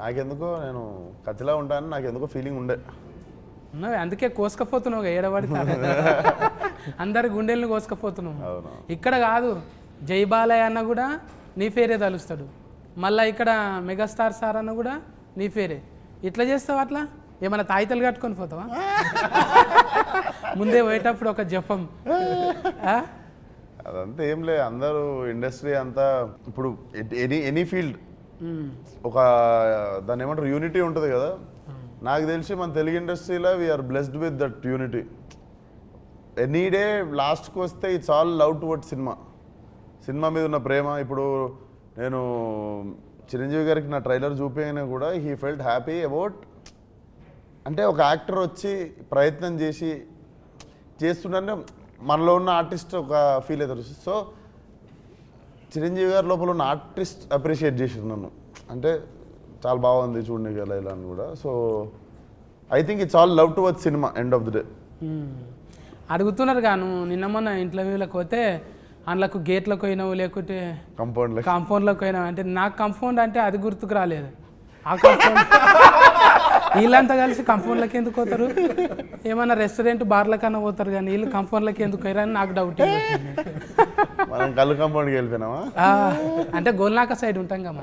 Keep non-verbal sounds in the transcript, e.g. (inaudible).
నాకెందుకో నేను కత్తిలా ఉంటానని నాకు ఎందుకో ఫీలింగ్ ఉండే. ఉన్నవి అందుకే కోసుకపోతున్నావు ఏడబడితే అందరి గుండెల్ని కోసుకపోతున్నావు. ఇక్కడ కాదు జై బాలయ్య అన్న కూడా నీ పేరే తలుస్తాడు. మళ్ళీ ఇక్కడ మెగాస్టార్ సార్ అన్న కూడా నీ పేరే. ఇట్లా చేస్తావా అట్లా? ఏమైనా తాయితలు కట్టుకొని పోతావా? ముందే పోయేటప్పుడు ఒక జపం? అదంతా ఏం లే అందరూ ఇండస్ట్రీ అంతా ఇప్పుడు ఎనీ ఎనీ ఫీల్డ్. ఒక దాన్ని ఏమంటారు యూనిటీ ఉంటుంది కదా? నాకు తెలిసి మన తెలుగు ఇండస్ట్రీలో we are blessed with that unity any day లాస్ట్కి వస్తే it's all love toward cinema cinema మీద ఉన్న ప్రేమ ఇప్పుడు నేను చిరంజీవి గారికి నా ట్రైలర్ చూపించినా కూడా హీ ఫెల్ట్ హ్యాపీ అబౌట్ అంటే ఒక యాక్టర్ వచ్చి ప్రయత్నం చేసి చేస్తుండే మనలో ఉన్న ఆర్టిస్ట్ ఒక ఫీల్ అవుతారు. సో చిరంజీవి గారి లోపల ఉన్న ఆర్టిస్ట్ అప్రిషియేట్ చేసారు నన్ను. అంటే చాలా బాగుంది చూడండి గల ఇలా అని కూడా. So I think it's all love to worth cinema end of the day. అడుగుతున్నారు గాను నిన్న మొన్న ఇంటర్వ్యూలకు పోతే అందులోకి గేట్లకు పోయినావు లేకుంటే కంపౌండ్ కాంపౌండ్లోకి పోయినావు. అంటే నాకు కాంపౌండ్ అంటే అది గుర్తుకు రాలేదు. ఆ కాంపౌండ్ (laughs) వీళ్ళంతా కలిసి కాంపౌండ్లకి ఎందుకు పోతారు? ఏమన్నా రెస్టారెంట్ బార్ల కన్నా పోతారు కానీ వీళ్ళు కాంపౌండ్లకి ఎందుకు పోయారని నాకు డౌట్ మనం కళ్ళు కంపౌండ్కి వెళ్ళిపోయినామా? అంటే గోల్నాక సైడ్ ఉంటాం కదా.